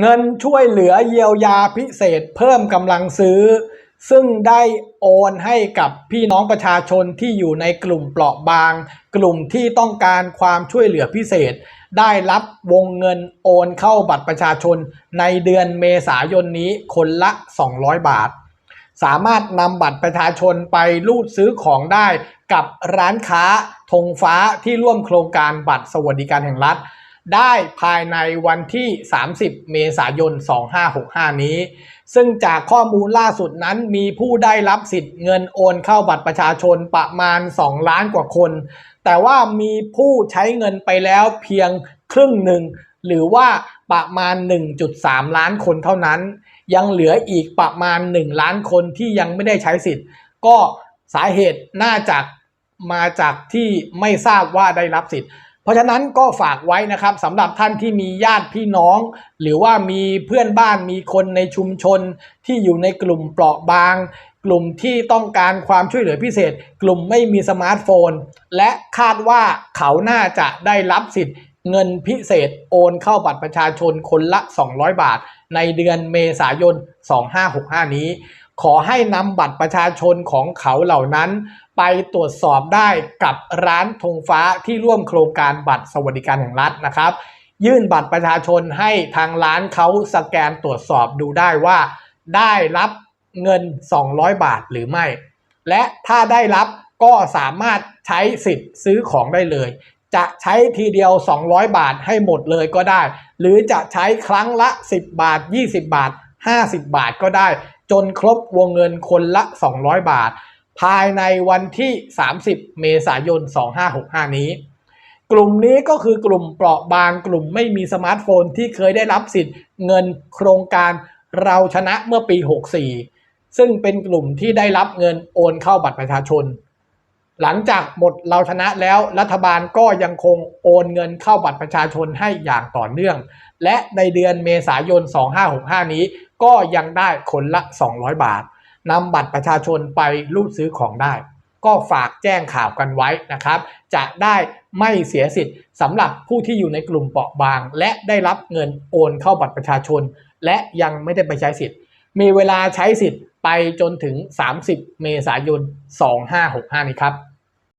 เงินช่วยเหลือเยียวยาพิเศษเพิ่มกำลังซื้อ ซึ่งได้โอนให้กับพี่น้องประชาชนที่อยู่ในกลุ่มเปราะบาง กลุ่มที่ต้องการความช่วยเหลือพิเศษ ได้รับวงเงินโอนเข้าบัตรประชาชนในเดือนเมษายนนี้คนละ 200 บาท สามารถนำบัตรประชาชนไปรูดซื้อของได้กับร้านค้าธงฟ้าที่ร่วมโครงการบัตรสวัสดิการแห่งรัฐ ได้ภายในวันที่ 30 เมษายน 2565 นี้ ซึ่งจากข้อมูลล่าสุดนั้นมีผู้ได้รับสิทธิ์เงินโอนเข้าบัตรประชาชนประมาณ 2 ล้านกว่าคน แต่ว่ามีผู้ใช้เงินไปแล้วเพียงครึ่งหนึ่ง หรือว่าประมาณ 1.3 ล้านคนเท่านั้น ยังเหลืออีกประมาณ 1 ล้านคนที่ยังไม่ได้ใช้สิทธิ์ ก็สาเหตุน่าจะมาจากที่ไม่ทราบว่าได้รับสิทธิ์ เพราะฉะนั้นก็ฝากไว้นะครับสำหรับท่านที่มีญาติพี่น้อง หรือว่ามีเพื่อนบ้านมีคนในชุมชน ที่อยู่ในกลุ่มเปราะบาง กลุ่มที่ต้องการความช่วยเหลือพิเศษ กลุ่มไม่มีสมาร์ทโฟน และคาดว่าเขาน่าจะได้รับสิทธิ์เงินพิเศษโอนเข้าบัตรประชาชนคนละ 200 บาท ในเดือนเมษายน 2565 นี้ ขอให้นำบัตรประชาชนของเขาเหล่านั้น ไปตรวจสอบได้กับร้านธงฟ้าที่ร่วมโครงการบัตรสวัสดิการแห่งรัฐนะครับ ยื่นบัตรประชาชนให้ทางร้านเขาสแกนตรวจสอบดูได้ว่า ได้รับเงิน 200 บาทหรือไม่ และถ้าได้รับก็สามารถใช้สิทธิ์ซื้อของได้เลย จะใช้ทีเดียว 200 บาทให้หมดเลยก็ได้ หรือจะใช้ครั้งละ 10 บาท 20 บาท 50 บาทก็ได้ จนครบวงเงินคนละ 200 บาท ภายในวันที่ 30 เมษายน 2565 นี้ กลุ่มนี้ก็คือกลุ่มเปราะบางกลุ่มไม่มีสมาร์ทโฟนที่เคยได้รับสิทธิ์เงินโครงการเราชนะเมื่อปี 64 ซึ่งเป็นกลุ่มที่ได้รับเงินโอนเข้าบัตรประชาชน หลังจากหมดเราชนะแล้วรัฐบาลก็ยังคงโอนเงินเข้าบัตรประชาชนให้อย่างต่อเนื่อง และในเดือนเมษายน 2565 นี้ก็ยังได้คนละ 200 บาทนำบัตรประชาชนไปรูดซื้อของได้ ก็ฝากแจ้งข่าวกันไว้นะครับ จะได้ไม่เสียสิทธิ์สำหรับผู้ที่อยู่ในกลุ่มเปราะบาง และได้รับเงินโอนเข้าบัตรประชาชน และยังไม่ได้ไปใช้สิทธิ์ มีเวลาใช้สิทธิ์ไปจนถึง 30 เมษายน 2565 นี้ครับ